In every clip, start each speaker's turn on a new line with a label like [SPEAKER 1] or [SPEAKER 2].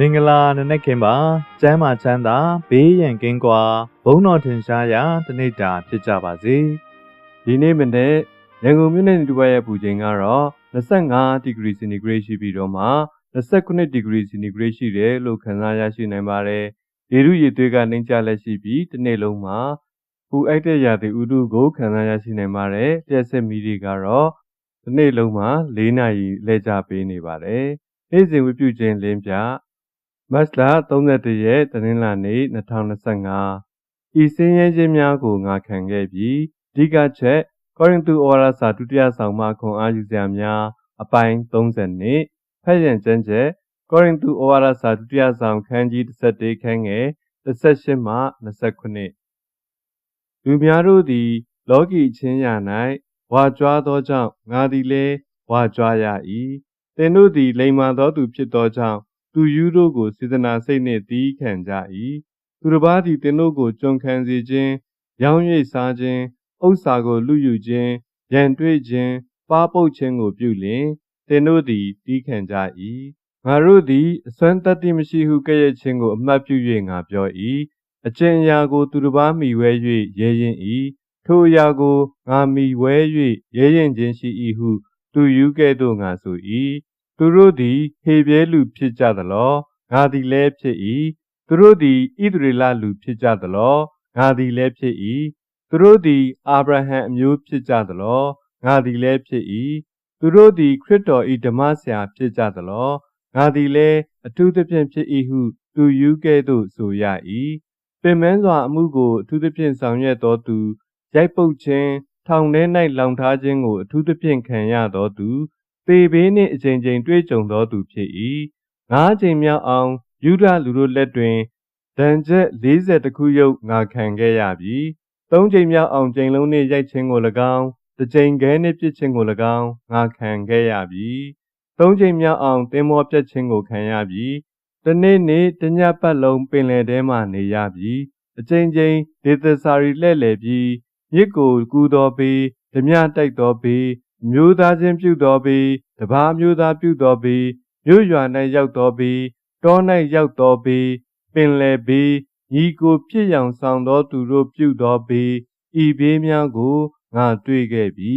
[SPEAKER 1] မင်္ဂလာနနက်ခင်းပါကျမ်းမာချမ်းသာဘေးရန်ကင်းကွာဘုန်းတော်ထင်ရှားရာတနေ့တာဖြစ်ကြပါစေ
[SPEAKER 2] ဒီနေ့မနေ့ရန်ကုန်မြို့နယ်တူဘရဲ့ပူချိန်ကတော့25ဒီဂရီစင်တီဂရိတ်ရှိပြီးတော့မှ29ဒီဂရီစင်တီဂရိတ်ရှိတယ်လို့ခန့်မှန်းရရှိနိုင်ပါတယ်။ရေထုရေသွေးကနှိမ့်ချလက်ရှိပြီးတစ်နေ့လုံးမှာပူအိုက်တဲ့ရာသီဥတုကိုခန့်မှန်းရရှိနိုင်ပါတယ်။တက်ဆက်မီတွေကတော့တစ်နေ့လုံးမှာ၄နာရီလဲကျပေးနေပါတယ်။နေ့စဉ်ဝပြခြင်းလင်းပြ မတ်လ31ရက်တနင်္လာနေ့2025ဤစင်းရဲခြင်းများကိုငါခံခဲ့ပြီးအဓိကချက်ကောရိန္သုဩဝါဒစာဒုတိယဆောင်မှခွန်အားယူစရာများအပိုင်း30နှစ်ဖက်ရန်ကျမ်းချက်ကောရိန္သုဩဝါဒစာဒုတိယဆောင်ခန်းကြီး31ခန်းငယ်18မှ29လူများတို့သည် လောကီချင်းရာ၌ဝါကြွားသောကြောင့်ငါသည်လည်းဝါကြွားရ၏သင်တို့သည်လိမ္မာသောသူဖြစ်သောကြောင့် သူယူတို့ကိုစေတနာစိတ်နှင့်တီးခံကြ၏သူတစ်ပါးသည်သင်တို့ကိုကြုံခံစေခြင်းရောင်း၍စားခြင်းဥစ္စာကိုလူယူခြင်းရန်တွေ့ခြင်းပါပုတ်ခြင်းကိုပြုလျင်သင်တို့သည်တီးခံကြ၏ငါတို့သည်အစွမ်းတတ္တိမရှိဟုကဲ့ရဲ့ခြင်းကိုအမှတ်ပြု၍ငါပြော၏အကျင့်အရာကိုသူတစ်ပါးမိဝဲ၍ရဲရင်၏ထိုအရာကိုငါမိဝဲ၍ရဲရင်ခြင်းရှိ၏ဟု သူယူကဲ့သို့ငါဆို၏ သူတို့သည်ဟေပြဲလူဖြစ်ကြသလောငါသည်လည်းဖြစ်၏သူတို့သည်ဣသရေလလူဖြစ်ကြသလောငါသည်လည်းဖြစ်၏သူတို့သည်အာဗြဟံအမျိုးဖြစ်ကြသလောငါသည်လည်းဖြစ်၏သူတို့သည်ခရစ်တော်၏ဓမ္မဆရာဖြစ်ကြသလောငါသည်လည်းအထူးသဖြင့်ဖြစ်၏ဟုသူယူကဲ့သို့ဆိုရ၏ပင်မန်းစွာအမှုကိုအထူးသဖြင့်ဆောင်ရွက်သောသူရိုက်ပုတ်ခြင်းထောင်ထဲ၌လောင်ထားခြင်းကိုအထူးသဖြင့်ခံရသောသူ သေဘေးနှင့်အချိန်ချင်းတွေ့ကြုံသောသူဖြစ်၏ငါးချိန်မြောက်အောင်ယူဒလူတို့လက်တွင်ဒဏ်ချက်40တခုရုပ်ငါခံခဲ့ရပြီသုံးချိန်မြောက်အောင်ချိန်လုံးနှင့်ရိုက်ခြင်းကို၎င်းတစ်ချိန်ခဲနှင့်ပြစ်ခြင်းကို၎င်းငါခံခဲ့ရပြီသုံးချိန်မြောက်အောင်တင်းမောပြတ်ခြင်းကိုခံရပြီတနေ့နေ့တညပတ်လုံးပင်လယ်ထဲမှနေရပြီအချိန်ချင်းဒေသစာရီလှဲ့လေပြီးမြစ်ကိုကူးတော်ပြီးဓမြတိုက်တော်ပြီး မျိုးသားချင်းပြုတော်ပြီးတပါးမျိုးသားပြုတော်ပြီးမြို့ရွာ၌ရောက်တော်ပြီးတော၌ရောက်တော်ပြီးပင်လယ်ပြီးညီကိုဖြစ်ရောင်ဆောင်သောသူတို့ပြုတော်ပြီးဤဘေးများကိုငါတွေ့ခဲ့ပြီ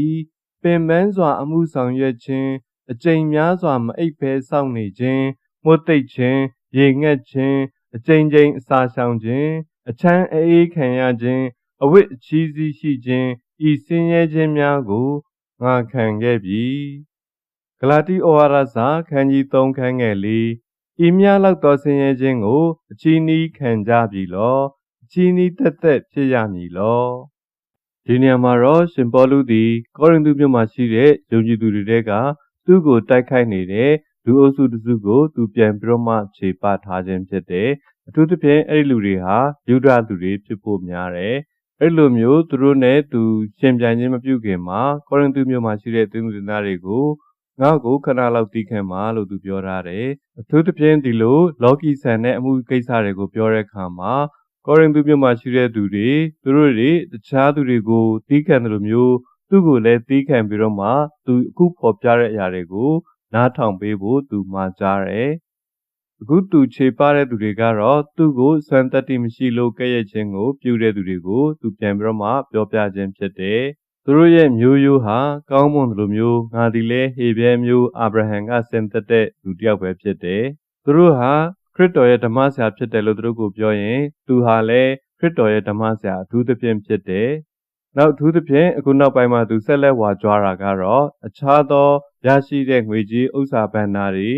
[SPEAKER 2] ပင်ပန်းစွာအမှုဆောင်ရွက်ခြင်းအကြိမ်များစွာမအိပ်ဖဲစောင့်နေခြင်းမှုတ်သိပ်ခြင်းရေငတ်ခြင်းအကြိမ်ကြိမ်အစာရှောင်ခြင်းအချမ်းအေးခံရခြင်းအဝတ်အချီးစီးရှိခြင်းဤစင်းရဲခြင်းများကို ငါခံခဲ့ပြီဂလာတိဩဝါဒစာခန်းကြီး3ခန်းငယ်4ဤများလောက်သောဆင်းရဲခြင်းကိုအချီးနီးခံကြပြီလောအချီးနီးသက်သက်ဖြစ်ရမည်လောဒီနေရာမှာတော့ရှင်ပေါလုသည်ကောရိန္သုမြို့မှာရှိတဲ့ယုံကြည်သူတွေတဲကသူ့ကိုတိုက်ခိုက်နေတဲ့လူအုပ်စုတစုကိုသူပြန်ပြီးတော့မှခြေပထားခြင်းဖြစ်တယ်အထူးသဖြင့်အဲ့ဒီလူတွေဟာယူဒလူတွေဖြစ်ဖို့များတယ် အဲ့လိုမျိုးသူတို့နဲ့သူရှင်ပြန်ခြင်းမပြုခင်မှာကောရိန္သုမြို့မှာရှိတဲ့သင်းသူတင်သားတွေကိုငါ့ကိုခဏလောက်တီးခံပါလို့သူပြောထားတယ်အထူးသဖြင့်ဒီလိုလော်ကီဆန်တဲ့အမှုကိစ္စတွေကိုပြောတဲ့အခါမှာကောရိန္သုမြို့မှာရှိတဲ့သူတွေသူတို့တွေတခြားသူတွေကိုတီးခံတယ်လို့မျိုးသူ့ကိုလည်းတီးခံပြီးတော့မှသူအခုဖော်ပြတဲ့အရာတွေကိုနားထောင်ပေးဖို့သူမှာကြားတယ် အခုသူခြေပတဲ့သူတွေကတော့သူ့ကိုစွမ်းတတ္တိမရှိလို့ကဲ့ရဲ့ခြင်းကို ပြုတဲ့သူတွေကိုသူပြန်ပြီးတော့မှပြောပြခြင်းဖြစ်တယ်သူတို့ရဲ့မျိုးရိုးဟာကောင်းမွန်တယ်လို့မျိုးငါဒီလဲဟေဘဲမျိုးအာဗြဟံကဆင်သက်တဲ့လူတစ်ယောက်ပဲဖြစ်တယ်သူတို့ဟာခရစ်တော်ရဲ့ဓမ္မဆရာဖြစ်တယ်လို့သူတို့ကိုပြောရင် သူဟာလည်းခရစ်တော်ရဲ့ဓမ္မဆရာအထူးသဖြင့်ဖြစ်တယ်နောက်အထူးသဖြင့်အခုနောက်ပိုင်းမှာသူဆက်လက်ဝါကြွားတာကတော့အခြားသောရရှိတဲ့ငွေကြေးဥစ္စာဘဏ္ဍာတွေ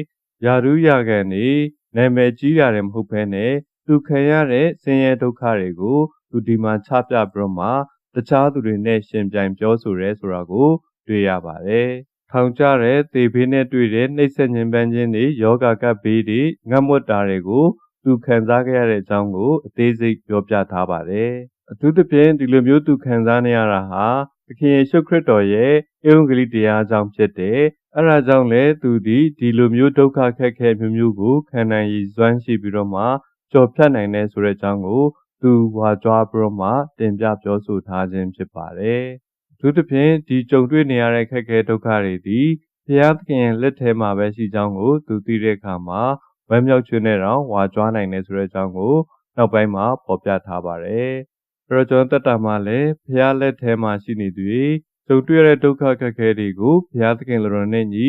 [SPEAKER 2] ယာရုရကန်တွေ နာမည်ကြီးရတယ်မဟုတ်ဘဲနဲ့သူခံရတဲ့ဆင်းရဲဒုက္ခတွေကိုသူဒီမှာချပြပြီးတော့မှတခြားသူတွေနဲ့ရှင်ပြိုင်ပြောဆိုရဲဆိုတာကို တွေ့ရပါတယ်။ထောင်ကျတဲ့သေဘေးနဲ့တွေ့တဲ့နှိပ်စက်ညှဉ်းပန်းခြင်းတွေယောဂကပ်ဘေးတွေငတ်မွတ်တာတွေကိုသူခံစားခဲ့ရတဲ့အကြောင်းကိုအသေးစိတ်ပြောပြထားပါတယ်။အထူးသဖြင့်ဒီလိုမျိုးသူခံစားနေရတာဟာသခင်ယေရှုခရစ်တော်ရဲ့ဧဝံဂေလိတရားကြောင့်ဖြစ်တယ်။ အဲဒါကြောင့်လည်းသူဒီဒီလိုမျိုးဒုက္ခခက်ခဲမျိုးမျိုးကိုခံနိုင်ရည်စွမ်းရှိပြီးတော့မှကြော်ဖြတ်နိုင်တဲ့ဆိုတဲ့အကြောင်းကို သူဝါကြွားပြီးတော့မှတင်ပြပြောဆိုထားခြင်းဖြစ်ပါတယ်။သူတစ်ဖြင့်ဒီကြုံတွေ့နေရတဲ့ခက်ခဲဒုက္ခတွေဒီဘုရားသခင်လက်ထဲမှာပဲရှိကြောင်းကို သူသိတဲ့အခါမှာဝဝမ်းမြောက်ခြင်းနဲ့တော့ဝါကြွားနိုင်တယ်ဆိုတဲ့အကြောင်းကိုနောက်ပိုင်းမှာဖော်ပြထားပါတယ်။အဲ့တော့ကျွန်တော်တက်တာမှာလည်းဘုရားလက်ထဲမှာရှိနေသူတွေ ကြုံတွေ့ရတဲ့ဒုက္ခခက်ခဲတွေကိုဘုရားသခင်လိုတော်နဲ့ညီ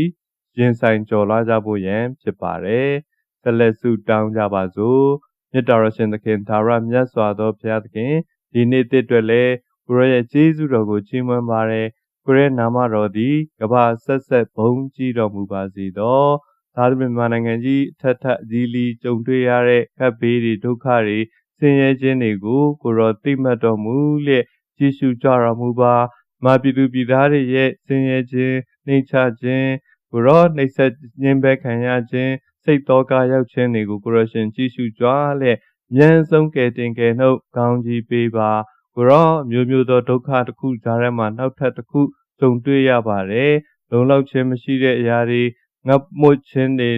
[SPEAKER 2] ရင်ဆိုင်ကြော်လွှားကြဖို့ရန်ဖြစ်ပါတယ်။ဆက်လက်ဆုတောင်းကြပါစို့။မြတ်တော်ရရှင်သခင်သာရမြတ်စွာသောဘုရားသခင်ဒီနေ့တစ်အတွက်လည်းကိုရရဲ့ကျေးဇူးတော်ကိုချီးမွမ်းပါတယ်။ကိုရဲနာမတော်သည်ကမ္ဘာဆက်ဆက်ဘုန်းကြီးတော်မူပါစေသော။သာသနာမြန်မာနိုင်ငံကြီးအထက်ထက်အသီးလီကြုံတွေ့ရတဲ့ခက်ဘေးတွေဒုက္ခတွေဆင်းရဲခြင်းတွေကိုကိုရောသိမှတ်တော်မူလျက်ကြည်ရှုကြတော်မူပါ။ မာပြည်သူပြည်သားတွေရဲ့ဆင်းရဲခြင်းနှိမ့်ချခြင်းကိုရောနှိပ်စက်ညှင်းပယ်ခံရခြင်းစိတ်တော်ကရောက်ခြင်းတွေကိုကိုရောရှင်ကြည်ရှုကြွားလျက်မြန်ဆုံးကယ်တင်ကယ်နှုတ်ကောင်းကြီးပေးပါကိုရောမျိုးမျိုးသောဒုက္ခတစ်ခုကြားထဲမှာနောက်ထပ်တစ်ခုကြုံတွေ့ရပါတယ်လုံလောက်ခြင်းမရှိတဲ့အရာတွေငတ်မွတ်ခြင်းတွေ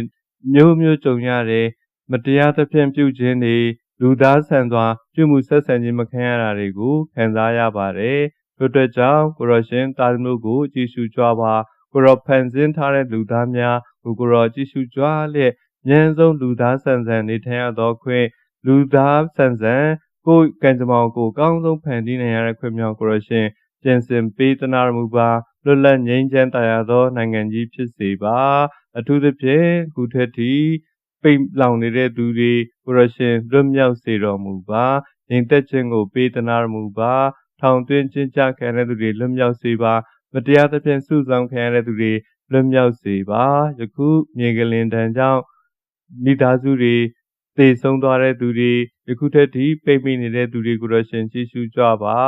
[SPEAKER 2] မျိုးမျိုးကြုံရတယ်မတရားသဖြင့်ပြုခြင်းတွေလူသားဆန်စွာပြုမှုဆက်ဆံခြင်းမခံရတာတွေကိုခံစားရပါတယ် တို့အတွက်ကြောင့်ကိုရောရှင်တာသမုကိုကြည်ရှုကြွားပါကိုရောဖန်ဆင်းထားတဲ့လူသားများကိုကိုရောကြည်ရှုကြွားလျက်ဉာဏ်ဆုံးလူသားဆန်ဆန်နေထိုင်ရသောခွင့်လူသားဆန်ဆန်ကိုယ်ကံကြမ္မာကိုကောင်းဆုံးဖန်တီးနိုင်ရတဲ့ခွင့်မြောက်ကိုရရှင်ပြင်ဆင်ပေးသနာတော်မူပါလွတ်လပ်ငြိမ်းချမ်းတရားသောနိုင်ငံကြီးဖြစ်စေပါအထူးသဖြင့်ခုထက်ထိပိတ်လောင်နေတဲ့သူတွေကိုရရှင်လွတ်မြောက်စေတော်မူပါငြိမ်သက်ခြင်းကိုပေးသနာတော်မူပါ ထောင်သွင်းခြင်းကြခံတဲ့သူတွေလွတ်မြောက်စေပါမတရားသဖြင့်စုဆောင်ခံရတဲ့သူတွေလွတ်မြောက်စေပါယခုမြေကလင်တန်ကြောင့်မိသားစုတွေသေဆုံးသွားတဲ့သူတွေယခုထက်ထိပိတ်မိနေတဲ့သူတွေကိုတော့ရှင်ကြည့်ရှုကြပါ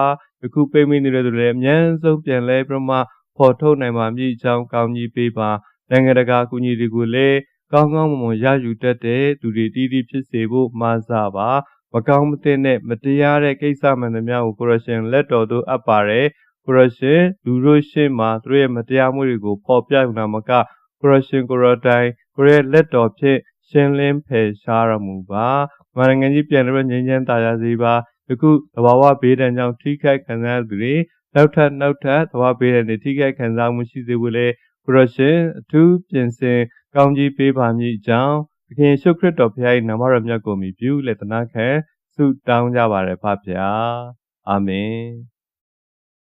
[SPEAKER 2] ယခုပိတ်မိနေတဲ့သူတွေလည်းအများဆုံးပြန်လဲပြမဖော်ထုတ်နိုင်ပါမည်အကြောင်းကောင်းကြီးပေးပါနိုင်ငံတကာအကူအညီတွေကိုလည်းကောင်းကောင်းမွန်မွန်ရယူတတ်တဲ့သူတွေတည်တည်ဖြစ်စေဖို့မှာစားပါ မကောင်းမသင့်တဲ့မတရားတဲ့ကိစ္စမှန်သမျှကိုကိုရရှင်လက်တော်သို့အပ်ပါတယ်ကိုရရှင်လူတို့ရှေ့မှာသူတို့ရဲ့မတရားမှုတွေကိုဖော်ပြနေတာမကကိုရရှင်ကိုရတိုင်းကိုရဲ့လက်တော်ဖြင့်ရှင်းလင်းဖယ်ရှားတော်မူပါမနိုင်ငံကြီးပြန်လို့ငြိမ်းချမ်းသာယာစေပါယခုသဘာဝဘေးဒဏ်ကြောင့်ထိခိုက်ခံစားသူတွေနောက်ထပ်နောက်ထပ်သဘာဝဘေးဒဏ်တွေထိခိုက်ခံစားမှုရှိစေဖို့လေကိုရရှင်အထူးပြင်ဆင်ကောင်းကြီးပေးပါမည်အကြောင်း သခင်ယေရှုခရစ်တော်ဖခင်၏နာမတော်မြတ်ကိုမြည်ပြုလက်သနာခံဆုတောင်းကြပါရဖဖျားအာမင်